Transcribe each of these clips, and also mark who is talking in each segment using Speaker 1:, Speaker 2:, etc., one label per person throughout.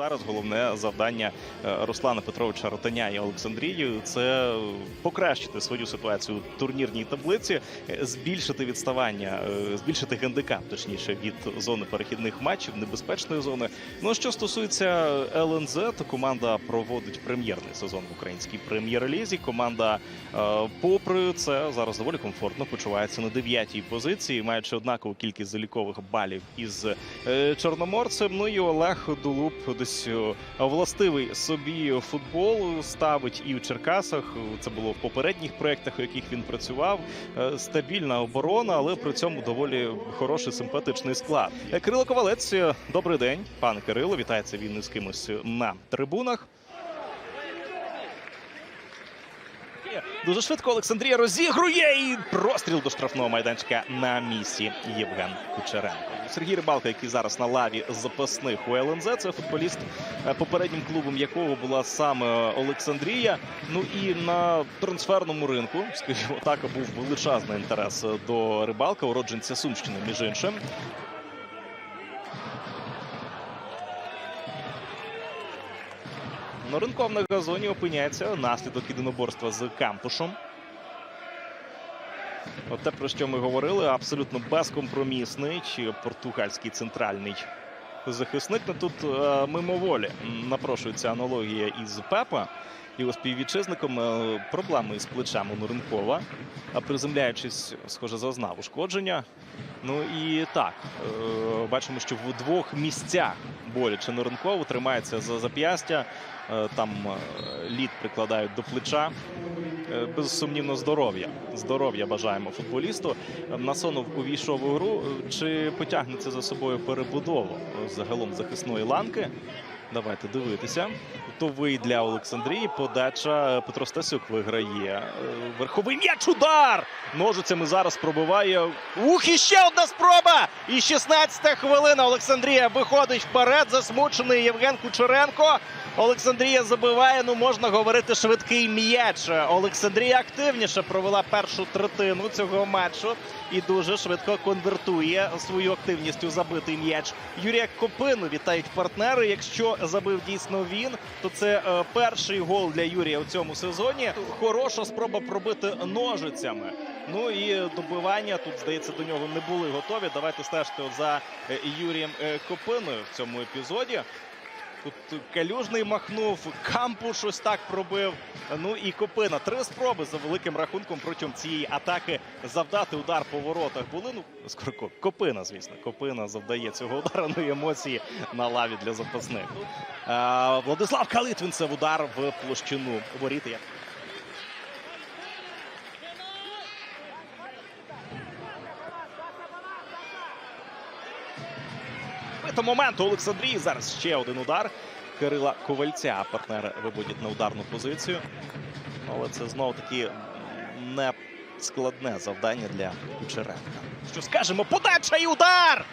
Speaker 1: Зараз головне завдання е, Руслана Петровича Ротаня і Олександрії це покращити свою ситуацію у турнірній таблиці, е, збільшити відставання, е, збільшити гандикап, точніше, від зони перехідних матчів, небезпечної зони. Ну що стосується ЛНЗ, то команда проводить прем'єрний сезон в українській прем'єр-лізі. Команда, попри це, зараз доволі комфортно почувається на дев'ятій позиції, маючи однакову кількість залікових балів із чорноморцем. Ну і Олег Дулуб десь е, властивий собі футбол ставить і в Черкасах. Це було в попередніх проєктах, у яких він працював. Е, Стабільна оборона, але при цьому доволі хороший симпатичний склад. Е, Кирило Ковалець, добрий день, пане Кирило. Вітається він із кимось на трибунах. Дуже швидко Олександрія розігрує і простріл до штрафного майданчика на місці Євген Кучеренко. Сергій Рибалка, який зараз на лаві запасних у ЛНЗ, це футболіст, е, попереднім клубом якого була саме Олександрія. Ну і на трансферному ринку, скажімо так, був величезний інтерес до рибалка, уродженця Сумщини, між іншим. Норенков на газоні опиняється наслідок єдиноборства з кампушем. От те, про що ми говорили, абсолютно безкомпромісний чи португальський центральний захисник. Тут е, мимоволі напрошується аналогія із Пепа. Його співвітчизником е, проблеми із плечем у Норенкова. А приземляючись, схоже, зазнав ушкодження. Ну і так, е, бачимо, що в двох місцях боляче Норенкову тримається за зап'ястя. Е, Там лід прикладають до плеча. Безсумнівно здоров'я. Здоров'я бажаємо футболісту. Насонов увійшов у гру. Чи потягнеться за собою перебудову загалом захисної ланки? Давайте дивитися. Готовий для Олександрії. Подача е, Петро Стасюк виграє. Е, Верховий м'яч удар! Ножицями зараз пробиває. Ух, і ще одна спроба! І 16-та хвилина. Олександрія виходить вперед. Засмучений Євген Кучеренко. Олександрія забиває. Ну можна говорити швидкий м'яч. Олександрія активніше провела першу третину цього матчу і дуже швидко конвертує свою активність у забитий м'яч. Юрія Копину вітають партнери. Якщо забив дійсно він, то це е, перший гол для Юрія у цьому сезоні. Хороша спроба пробити ножицями. Ну і добивання тут здається до нього не були готові. Давайте стежте за е, Юрієм е, Копиною в цьому епізоді. Тут Калюжний махнув, Кампу щось так пробив. Ну і Копина. Три спроби за великим рахунком протягом цієї атаки завдати удар по воротах були. Ну, скорко Копина, звісно. Копина завдає цього удару. Ну і емоції на лаві для запасних. А, Владислав Калитвинцев удар в площину воріт. Бито момент у Олександрії. Зараз ще один удар. Кирила Ковальця. Партнери виводять на ударну позицію. Але це знову таки не складне завдання для Кучеренка. Що скажемо? Подача і удар!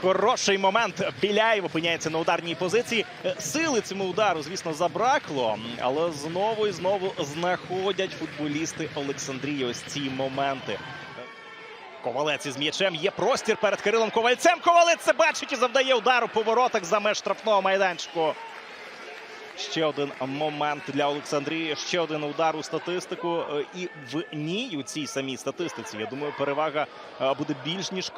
Speaker 1: Хороший момент. Біляєв опиняється на ударній позиції. Е, Сили цьому удару, звісно, забракло, але знову і знову знаходять футболісти Олександрії ось ці моменти. Ковалець із м'ячем. Є простір перед Кирилом Ковальцем. Ковалець це бачить і завдає удару по воротах за меж штрафного майданчику. Ще один момент для Олександрії. Ще один удар у статистику. Е, І в ній у цій самій статистиці, я думаю, перевага е, буде більш ніж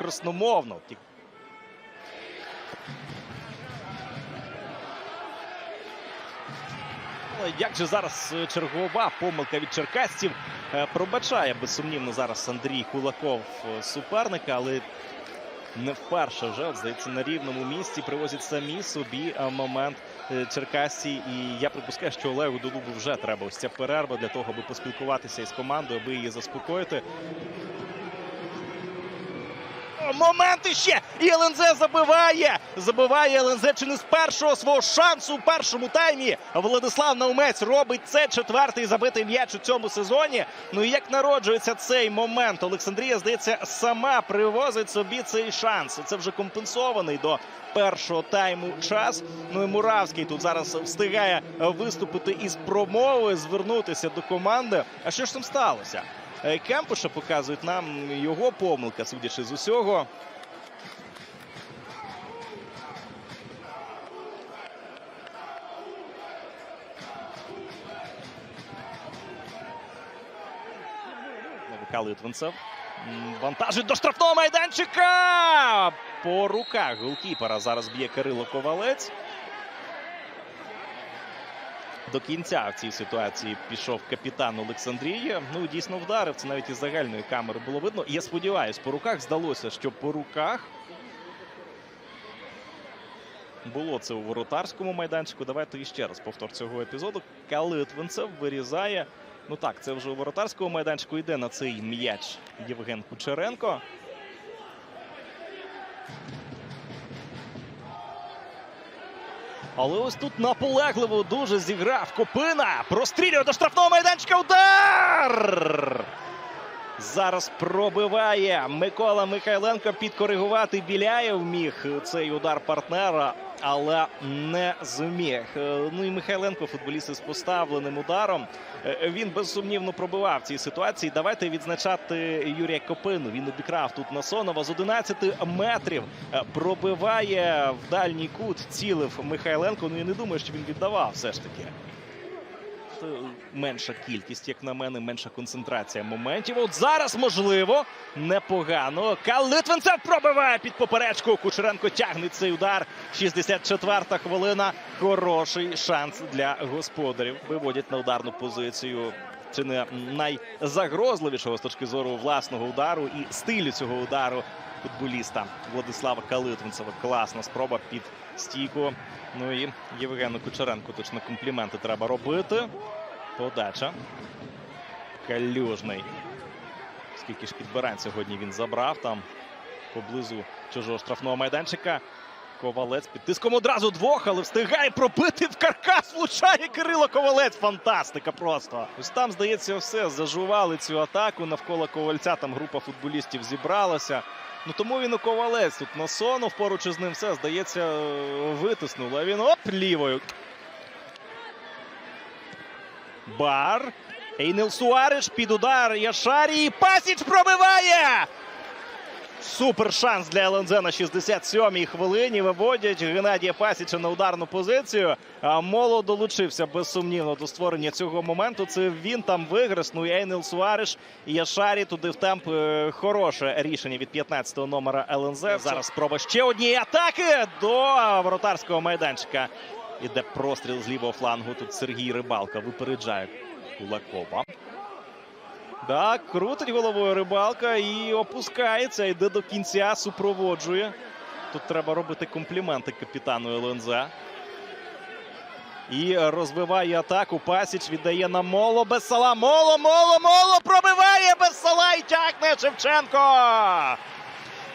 Speaker 1: Ну, Як же зараз е, чергова помилка від черкасців пробачає безсумнівно зараз Андрій Кулаков е, суперника, але не вперше вже здається на рівному місці привозять самі собі е, момент е, черкасці. І я припускаю, що Олегу Долубу вже треба ось ця перерва для того, аби поспілкуватися із командою, аби її заспокоїти. Момент іще! І ЛНЗ забиває! Забиває ЛНЗ чи не з першого свого шансу у першому таймі. Владислав Наумець робить це четвертий забитий м'яч у цьому сезоні. Ну і як народжується цей момент? Олександрія, здається, сама привозить собі цей шанс. Це вже компенсований до першого тайму час. Ну і Муравський тут зараз встигає виступити із промови, звернутися до команди. А що ж там сталося? Е, Кемпуша показують нам його помилка, судячи з усього. Калитвинцев. М, Вантажить до штрафного майданчика. По руках голкіпера зараз б'є Кирило Ковалець. До кінця в цій ситуації пішов капітан Олександрії. Ну, дійсно вдарив. Це навіть із загальної камери було видно. Я сподіваюся, по руках здалося, що по руках було це у воротарському майданчику. Давайте іще раз повтор цього епізоду. Калитвинцев вирізає. Ну так, це вже у воротарському майданчику йде на цей м'яч Євген Кучеренко. Але ось тут наполегливо дуже зіграв Копина. Прострілює до штрафного майданчика. Удар! Зараз пробиває Микола Михайленко. Підкоригувати Біляєв міг цей удар партнера, але не зміг. Е, Ну і Михайленко, футболіст із поставленим ударом. е, Він безсумнівно пробивав цій ситуації. Давайте відзначати Юрія Копину. Він обікрав тут Насонова з 11 метрів. Е, Пробиває в дальній кут, цілив Михайленко. Ну я не думаю, що він віддавав все ж таки. Це менша кількість, як на мене, менша концентрація моментів. От зараз можливо непогано. Калитвинцев пробиває під поперечку. Кучеренко тягне цей удар. 64-та хвилина. Хороший шанс для господарів. Виводять на ударну позицію. Чи не найзагрозливішого з точки зору власного удару і стилю цього удару футболіста Владислава Калитвинцева. Класна спроба під стійку. Ну і Євгену Кучеренку точно компліменти треба робити. Подача. Калюжний. Скільки ж підбирань сьогодні він забрав там поблизу чужого штрафного майданчика. Ковалець під тиском одразу двох, але встигає пробити в каркас. Влучає Кирило Ковалець. Фантастика просто. Ось там, здається, все. Зажували цю атаку. Навколо ковальця там група футболістів зібралася. Ну тому він у ковалець тут насонув поруч із ним все, здається, витиснуло. А він оп лівою. Бар. Ейнел Суареш під удар Яшарі. Пасіч пробиває! Супер шанс для ЛНЗ на 67-й хвилині. Виводять Геннадія Пасіча на ударну позицію. Моло долучився безсумнівно до створення цього моменту. Це він там виграш. Ну і Ейнел Суареш і Яшарі туди в темп. Е, Хороше рішення від 15-го номера ЛНЗ. Зараз спроба ще однієї атаки до воротарського майданчика. Іде простріл з лівого флангу. Тут Сергій Рибалка випереджає Кулакова. Так, крутить головою рибалка і опускається. Йде до кінця, супроводжує. Тут треба робити компліменти капітану ЛНЗ. І розвиває атаку. Пасіч віддає на моло без сала. Моло, моло, моло пробиває без сала і тягне Шевченко.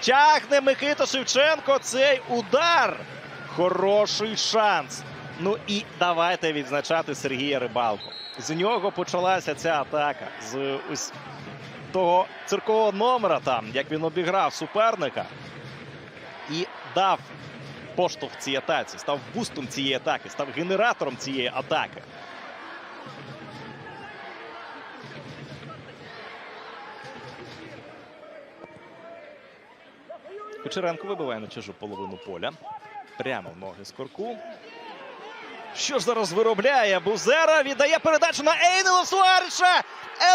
Speaker 1: Тягне Микита Шевченко цей удар. Хороший шанс. Ну і давайте відзначати Сергія Рибалку. З нього почалася ця атака. З ось того циркового номера, там, як він обіграв суперника і дав поштовх цій атаці, став бустом цієї атаки, став генератором цієї атаки. Кучеренко вибиває на чужу половину поля. Прямо в ноги Скорку. Що ж зараз виробляє? Бузера віддає передачу на Ейнела Суареша.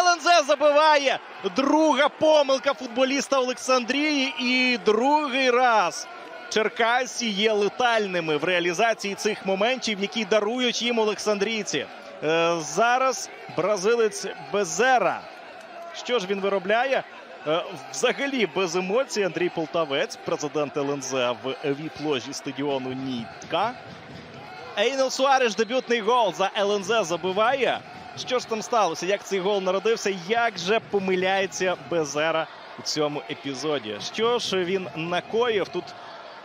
Speaker 1: ЛНЗ забиває. Друга помилка футболіста Олександрії. І другий раз Черкасі є летальними в реалізації цих моментів, які дарують їм Олександрійці. Е, зараз бразилець Безера. Що ж він виробляє? Е, Взагалі без емоцій Андрій Полтавець, президент ЛНЗ в віп-ложі стадіону Нітка. Ейнел Суареш дебютний гол за ЛНЗ забиває. Що ж там сталося? Як цей гол народився? Як же помиляється Безера у цьому епізоді? Що ж він накоїв? Тут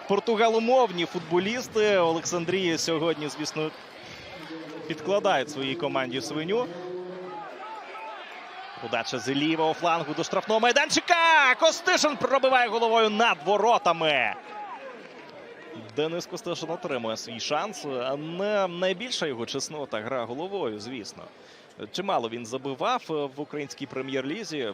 Speaker 1: португаломовні футболісти Олександрії сьогодні, звісно, підкладають своїй команді свиню. Удача з лівого флангу до штрафного майданчика. Костишин пробиває головою над воротами. Денис Костишин отримує свій шанс. Не найбільша його чеснота гра головою, звісно. Чимало він забивав в українській прем'єр-лізі.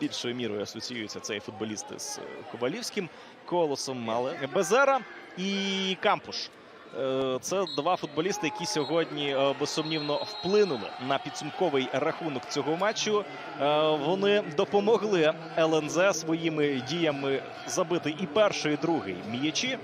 Speaker 1: Більшою мірою асоціюється цей футболіст з Ковалівським колосом. Але Безера і Кампуш. Е, Це два футболісти, які сьогодні е, безсумнівно вплинули на підсумковий рахунок цього матчу. Е, Вони допомогли ЛНЗ своїми діями забити і перший, і другий м'ячі.